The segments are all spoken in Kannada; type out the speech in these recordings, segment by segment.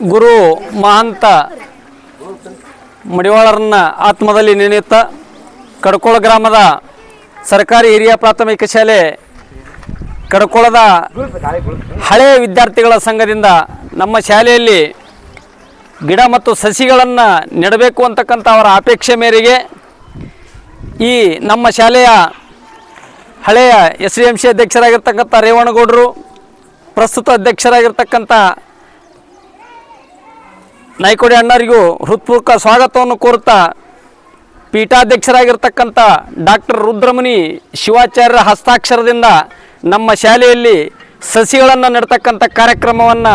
ಗುರು ಮಹಂತ ಮಡಿವಾಳರನ್ನ ಆತ್ಮದಲ್ಲಿ ನೆನೆಯುತ್ತ ಕಡ್ಕೋಳ ಗ್ರಾಮದ ಸರ್ಕಾರಿ ಹಿರಿಯ ಪ್ರಾಥಮಿಕ ಶಾಲೆ ಕಡ್ಕೋಳದ ಹಳೆಯ ವಿದ್ಯಾರ್ಥಿಗಳ ಸಂಘದಿಂದ ನಮ್ಮ ಶಾಲೆಯಲ್ಲಿ ಗಿಡ ಮತ್ತು ಸಸಿಗಳನ್ನು ನೆಡಬೇಕು ಅಂತಕ್ಕಂಥ ಅವರ ಅಪೇಕ್ಷೆ ಮೇರೆಗೆ ಈ ನಮ್ಮ ಶಾಲೆಯ ಹಳೆಯ ಎಸ್ ಡಿ ಎಂ ಸಿ ಅಧ್ಯಕ್ಷರಾಗಿರ್ತಕ್ಕಂಥ ರೇವಣಗೌಡರು ಪ್ರಸ್ತುತ ಅಧ್ಯಕ್ಷರಾಗಿರ್ತಕ್ಕಂಥ ನಾಯ್ಕೋಡಿ ಅಣ್ಣರಿಗೂ ಹೃತ್ಪೂರ್ವಕ ಸ್ವಾಗತವನ್ನು ಕೋರುತ್ತಾ ಪೀಠಾಧ್ಯಕ್ಷರಾಗಿರ್ತಕ್ಕಂಥ ಡಾಕ್ಟರ್ ರುದ್ರಮುನಿ ಶಿವಾಚಾರ್ಯರ ಹಸ್ತಾಕ್ಷರದಿಂದ ನಮ್ಮ ಶಾಲೆಯಲ್ಲಿ ಸಸಿಗಳನ್ನು ನೆಡ್ತಕ್ಕಂಥ ಕಾರ್ಯಕ್ರಮವನ್ನು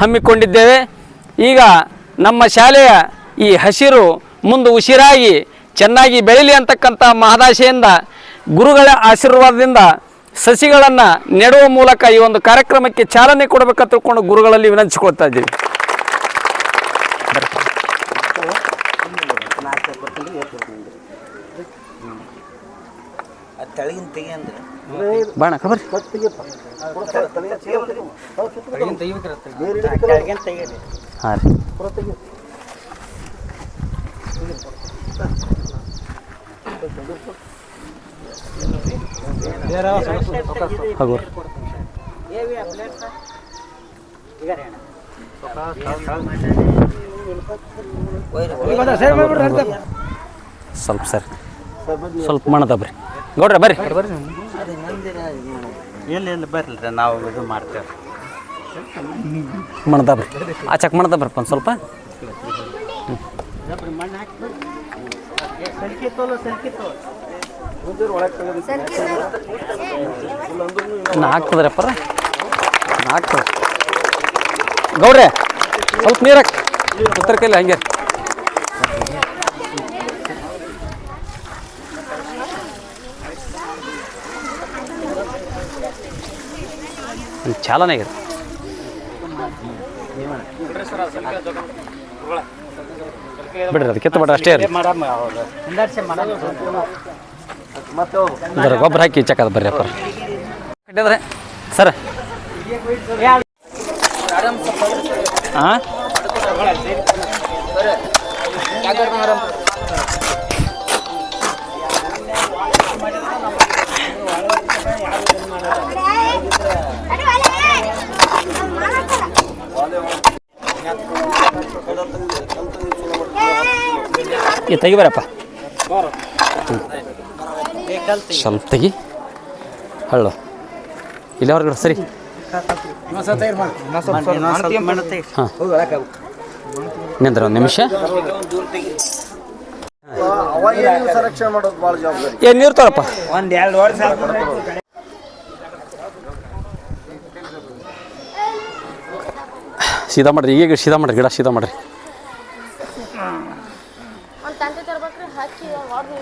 ಹಮ್ಮಿಕೊಂಡಿದ್ದೇವೆ. ಈಗ ನಮ್ಮ ಶಾಲೆಯ ಈ ಹಸಿರು ಮುಂದೆ ಉಸಿರಾಗಿ ಚೆನ್ನಾಗಿ ಬೆಳೀಲಿ ಅಂತಕ್ಕಂಥ ಮಹದಾಶೆಯಿಂದ ಗುರುಗಳ ಆಶೀರ್ವಾದದಿಂದ ಸಸಿಗಳನ್ನು ನೆಡುವ ಮೂಲಕ ಈ ಒಂದು ಕಾರ್ಯಕ್ರಮಕ್ಕೆ ಚಾಲನೆ ಕೊಡಬೇಕಂತ ತಿಳ್ಕೊಂಡು ಗುರುಗಳಲ್ಲಿ ವಿನಂತಿಸಿಕೊಳ್ತಾ ಇದ್ದೀವಿ ಅದು ತೆಳಗಿನ ತೆಗಿ ಅಂದ್ರೆ ಬಾಣ ಖಬರ್ ತೆಳಗಿನ ತೆಗಿಬೇಕ್ರಿ ತೆಳಗಿನ ತೆಗೀರಿ ಹಾಂ ರೀ ಹಗೋ ರೀ ಸ್ವಲ್ಪ ಸರ್. ಸ್ವಲ್ಪ ಮಣದ ಬರ್ರಿ. ಗೌಡ್ರ ಬರ್ರಿ. ಮಂದಿರ ಎಲ್ಲಿ ಎಲ್ಲಿ ಬರ್ರಿ? ನಾವು ಇದು ಮಾಡ್ತೇವೆ. ಮಣದ ಆ ಆಚಕ್ ಮಣದ ಬರ್ರಿ ಒಂದು ಸ್ವಲ್ಪ. ಇನ್ನು ಹಾಕ್ತದ ಗೌಡ್ರೆ ಸ್ವಲ್ಪ ನೀರಾಕ್ ಉತ್ತರ ಕೈಲಿ ಹಂಗೆ. ಚಾಲನೆ ಆಗಿದೆ ಬಿಡ್ರಿ ಅದು ಕಿತ್ತು ಬಿಡ್ರಿ ಅಷ್ಟೇ ಇದರ ಗೊಬ್ಬರ ಹಾಕಿ ಚಕ್ಕದ ಬರ್ರಿ ಅಪ್ಪ. ಕಟ್ಟಿದ್ರೆ ಸರ್. ಹಾಂ ಈ ತೆಗಿ ಬರಪ್ಪ. ಸ್ವಲ್ಪ ತೆಗಿ. ಹಳ್ಳು. ಇಲ್ಲ ಹೊರಗಡೆ ಸರಿ. ಹಾಂ. ನಿಂದ್ರ ಒಂದು ನಿಮಿಷ. ಏನು ನೀರು ತೋರಪ್ಪ. ಒಂದು ಎರಡು ವರ್ಷ ಸೀದಾ ಮಾಡ್ರಿ ಈಗ ಸೀದಾ ಮಾಡ್ರಿ, ಗಿಡ ಸೀದಾ ಮಾಡ್ರಿ ಒಂದು ತಂದೆ ತರ್ಬೇಕ್ರಿ ಹಾಕಿ ಮಾಡಿ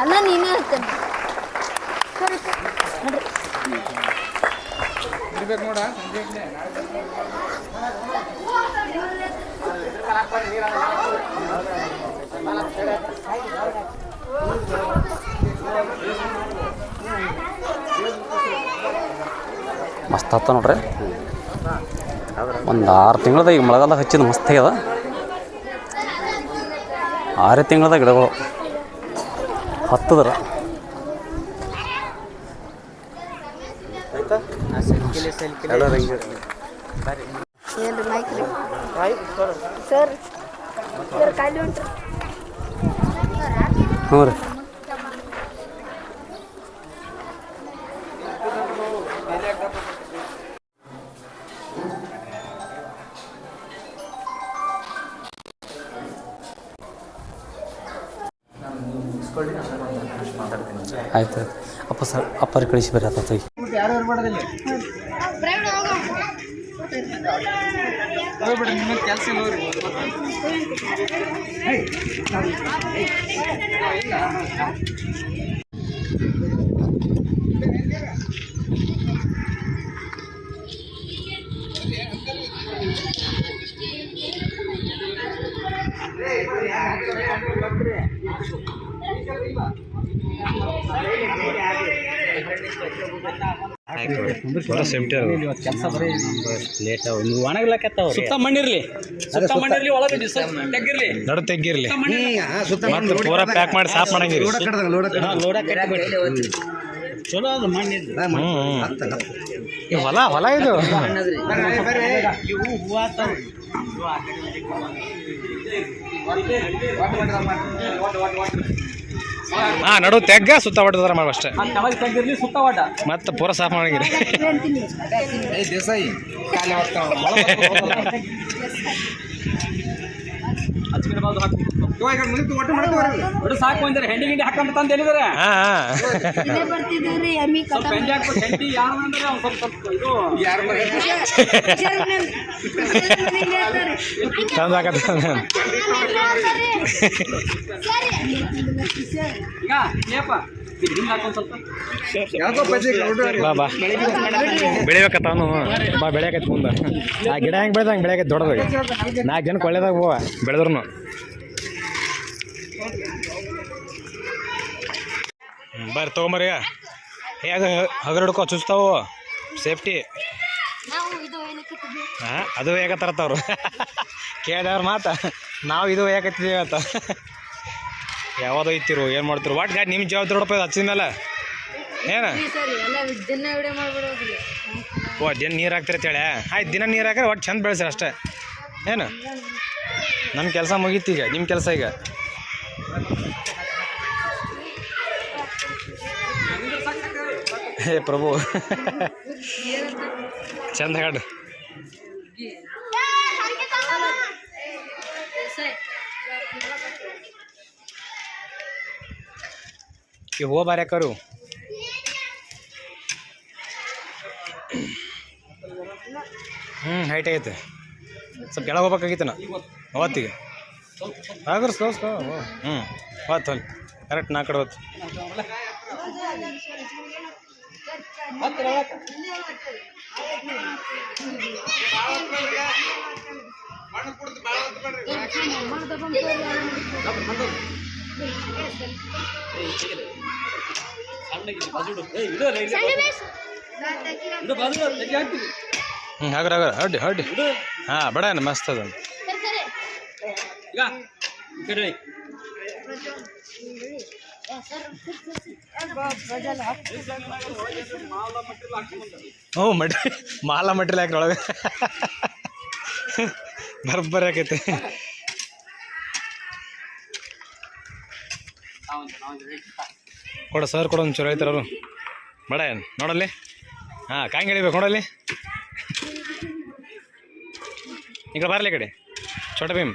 ಎಲ್ಲ ನೀನೇ ಹೇಳ್ತೇನೆ. ಸರಿ ಮಸ್ತ್ ಹತ್ತ ನೋಡ್ರಿ. ಒಂದು ಆರು ತಿಂಗಳದ ಈಗ ಮಳೆಗಾಲ ಹಚ್ಚಿದ ಮಸ್ತ್ ಆಗ್ಯದ. ಆರೇ ತಿಂಗಳದ ಗಿಡಗಳು. ಹತ್ತದ್ರ. ಹ್ಞೂ ರೀ. ಆಯ್ತು ಆಯ್ತು. ಅಪ್ಪ ಸರ್ ಅಪ್ಪರ ಕಳಿಸಿ ಬೇರೆ ಆತೈತಿ ಕೆಲಸ ಸುತ್ತ ಮಣ್ಣಿರ್ಲಿ. ಸುತ್ತ ಮಣ್ಣಿರ್ಲಿ ಒಳಗೆ ತೆಗ್ಗಿರ್ಲಿ. ನಡು ತೆಗ್ಗಿರ್ಲಿ. ಮತ್ತೆ ಪೂರಾ ಪ್ಯಾಕ್ ಮಾಡಿ ಸಾಫ್ ಮಾಡಂಗಿರಿ. ಚಲೋ ಅದು ಹ್ಞೂ ಹೊಲ ಹೊಲ ಇದು? ಹೂವು ಹಾಂ ನಡು ತೆಗ್ಗ ಸುತ್ತ ಹೊಡೆದಾರ ಮಾಡಿ ಅಷ್ಟೇ. ಮತ್ತ ಪೂರಾ ಸಾಫ್ ಮಾಡಿ ದೇಸಾಯಿ ಬಿಡು ಸಾಕು ಅಂದ್ರೆ ಹೆಂಡಿ ಗಿಂಡಿ ಹಾಕೊಂಡ್ ತಂದು ಹೇಳಿದಾರೆ ಹಾಂ ಹಾಂ. ಇಲ್ಲೇ ಬರ್ತಿದ್ದೀವ್ರಿ ಎಮ್ಮಿ ಸ್ವಲ್ಪ ಹೆಂಡಿ ಹಾಕ್ಬಿಟ್ಟು ಹೆಂಡಿ ಯಾರು ಅಂದ್ರೆ ಅವ್ನು ಸ್ವಲ್ಪ ಸ್ವಲ್ಪ ಇದು. ತಂದು ಹಾಕತ್ತ ಈಗ ಏಪ ಹಿಂಗೆ ಹಾಕೊಂಡ್ ಸ್ವಲ್ಪ. ಬಾ ಬಾ. ಬೆಳಿಬೇಕತ್ತ ಅವನು. ಬಾ ಬೆಳೆಯಕೈತಿ ಮುಂದೆ. ಆ ಗಿಡ ಹೆಂಗ್ ಬೆಳೆದ ಹಂಗೆ ಬೆಳೆಯಕೈತಿ ದೊಡ್ಡದಾಗ. ನಾಲ್ಕು ಜನಕ್ಕೆ ಒಳ್ಳೇದಾಗ ಹೋವ ಬೆಳೆದ್ರು ಬರ್ರಿ ತೊಗೊಂಬರ್ರಿ ಹೇಗೆ ಹಗರಿಡ್ಕೋ ಹಿಡ್ಕೊ ಚುಚ್ತಾವು. ಸೇಫ್ಟಿ? ಹಾಂ ಅದು ಹೇಗೆ ತರತ್ತವ್ರು ಕೇಳಿದವ್ರ ಮಾತ. ನಾವು ಇದು ಹೇಗತ್ತಿದ್ದೀವಿ ಅಂತ. ಯಾವ್ದೋ ಐತಿರು ಏನು ಮಾಡ್ತಿರು? ವಾಟ್ ಗಾಡಿ ನಿಮ್ಮ ಜವಾಬ್ದಾರಿ ನೋಡಪ್ಪ ಇದು ಹಚ್ಚಿದ ಮೇಲೆ? ಏನು? ಓ ದಿನ ನೀರು ಹಾಕ್ತಿರ್ತೇಳೆ ಆಯ್ತು ದಿನ ನೀರು ಹಾಕಿದ್ರೆ ಒಟ್ಟು ಚಂದ ಬೆಳೆಸ್ರಿ ಅಷ್ಟೇ. ಏನು? ನನ್ನ ಕೆಲಸ ಮುಗೀತು ಈಗ ನಿಮ್ಮ ಕೆಲಸ ಈಗ. ಹೇ ಪ್ರಭು ಚಂದ ಹಾಡು ಈ ಹೋ ಬಾರಿ ಹಾಕೋರು ಹ್ಞೂ ಹೈಟ್ ಐತೆ ಸ್ವಲ್ಪ ಕೆಳಗೆ ಹೋಗ್ಬೇಕಾಗಿತ್ತು ನಾ ಅವತ್ತಿಗೆ ಆಗರ್ ಸ್ಲೋ ಸ್ಲೋ ಹ್ಞೂ ಹೊತ್ತು ಹೊಲ್ ಕರೆಕ್ಟ್ ನಾ ಕಡೆ ಹೊತ್ತು ಇದು ಬಾಜು ತೆಗಿ ಹಾಕ್ತೀವಿ ಹ್ಞೂ ಆಗರ ಆಗರ ಹಡ್ಡಿ ಹಡ್ಡಿ ಹಾಂ ಬಡ ಮಸ್ತ್ ಅದ. ಹ್ಞೂ ಮಟ್ರಿ ಮಾಲ ಮಟ್ರಿಲ್ ಹಾಕ್ರಿ ಒಳಗೆ. ಬರ್ಬರ್ ಆಕೈತೆ. ಕೊಡ ಸರ್, ಕೊಡ ಒಂದು ಚಲೋ ಐತಾರ ಅವರು ಬಡ ನೋಡಲ್ಲಿ. ಹಾಂ, ಕಾಂಗ್ ಹಿಡಿಬೇಕು ನೋಡಲ್ಲಿ. ಈಗ ಬರಲಿ ಕಡೆ. ಚೋಟ ಭೀಮ್.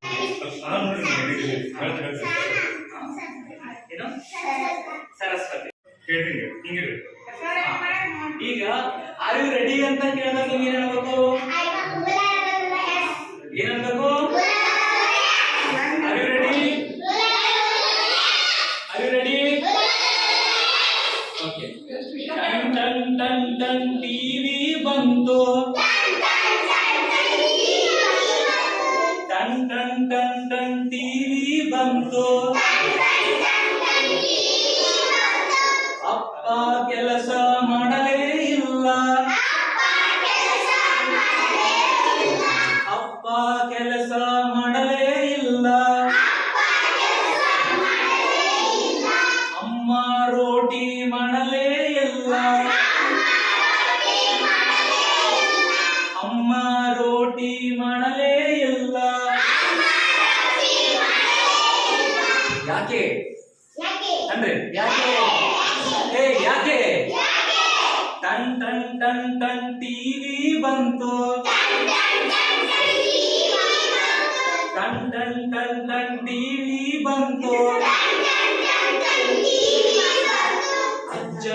ಸಿಗಿಲೆ ಈಗ ಆರ್ ಯು ರೆಡಿ ಅಂತ ಕೇಳಿದಾಗ ನೀವು ಏನ್ ಹೇಳ್ಬೇಕು? ಏನ್ ಹೇಳ್ಬೇಕು? Are you ready are you ready okay ton ಟನ್ ಟನ್ ಟಿವಿ ಬಂತು. ಕೆಲಸ ಮಾಡಲೇ ಇಲ್ಲ. ಅಪ್ಪ ಕೆಲಸ ಮಾಡಲೇ ಇಲ್ಲ. ಅಮ್ಮ ರೋಟಿ ಮಾಡಲೇ ಇಲ್ಲ. ಅಮ್ಮ ರೋಟಿ ಮಾಡಲೇ ಇಲ್ಲ. ಯಾಕೆ? ಅಂದ್ರೆ ಯಾಕೆ ಏ ಯಾಕೆ ಟನ್ ಟನ್ ಟನ್ ಟನ್ ಟಿವಿ ಬಂತು. ಟನ್ ಟನ್ ಟನ್ ಟನ್ ಟಿವಿ ಬಂತು. ಅಜ್ಜ